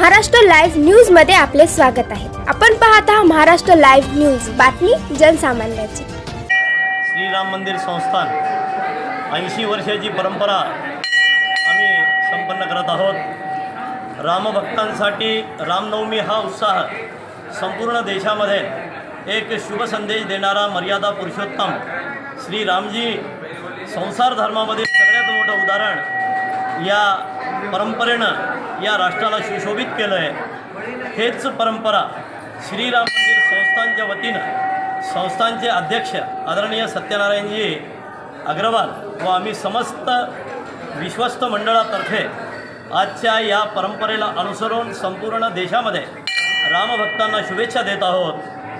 Maharashtra live न्यूजमध्ये आपले स्वागत आहे. आपण पाहत आहात महाराष्ट्र लाईव्ह न्यूज. बातमी जनसामान्याची. श्रीराम मंदिर संस्थान. ऐंशी वर्षाची परंपरा आम्ही संपन्न करत आहोत. रामभक्तांसाठी रामनवमी हा उत्साह संपूर्ण देशामध्ये एक शुभ संदेश देणारा मर्यादा पुरुषोत्तम श्री रामजी संसार धर्मामध्ये सगळ्यात मोठं उदाहरण या परंपरेनं या राष्ट्राला सुशोभित केलं आहे हेच परंपरा श्रीराम मंदिर संस्थांच्या वतीनं संस्थांचे अध्यक्ष आदरणीय सत्यनारायणजी अग्रवाल व आम्ही समस्त विश्वस्त मंडळातर्फे आजच्या या परंपरेला अनुसरून संपूर्ण देशामध्ये रामभक्तांना शुभेच्छा देत आहोत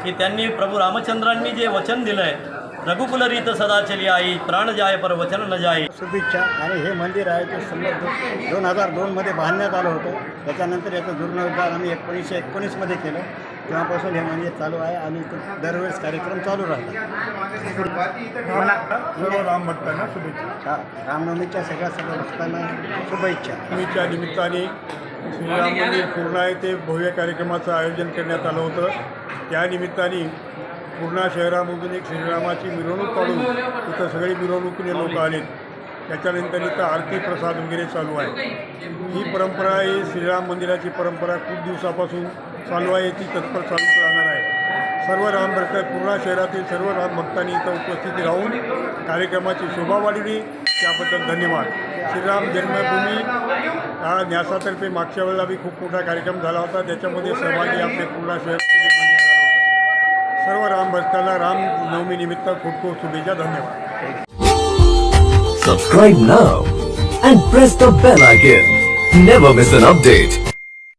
की त्यांनी प्रभू रामचंद्रांनी जे वचन दिलं आहे रघुकुलरीत सदा चली आई प्राण जाय पर वचन न जाई. शुभेच्छा. आणि हे मंदिर आहे ते समजा दो दोन हजार दोनमध्ये बांधण्यात आलं होतं. त्याच्यानंतर याचं जीर्णोद्धार आम्ही एकोणीसशे एकोणीसमध्ये केलं. तेव्हापासून हे मंदिर चालू आहे आणि तो दरवेळेस कार्यक्रम चालू राहतात. सर्व राम भक्तांना शुभेच्छा रामनवमीच्या सगळ्या सर्व भक्तांना शुभेच्छा. नवमीच्या निमित्ताने श्रीराम मंदिर पूर्णा येथे भव्य कार्यक्रमाचं आयोजन करण्यात आलं होतं. त्या निमित्ताने पूर्णा शहरामधून एक श्रीरामाची मिरवणूक काढून तिथं सगळी मिरवणुकीने लोक आलेत. त्याच्यानंतर इथं आरती प्रसाद वगैरे चालू आहे. ही परंपरा ही श्रीराम मंदिराची परंपरा खूप दिवसापासून चालू आहे ती तत्पर चालूच राहणार आहे. सर्व राम भक्त पूर्णा शहरातील सर्व राम भक्तांनी इथं उपस्थित राहून कार्यक्रमाची शोभा वाढली त्याबद्दल धन्यवाद. श्रीराम जन्मभूमी हा न्यासातर्फे मागच्या वेळेला बी खूप मोठा कार्यक्रम झाला होता. त्याच्यामध्ये सहभागी आपले पूर्णा शहर सर्व राम भक्ताला रामनवमीनिमित्त खूप खूप शुभेच्छा धन्यवाद subscribe now and press the bell icon never miss an update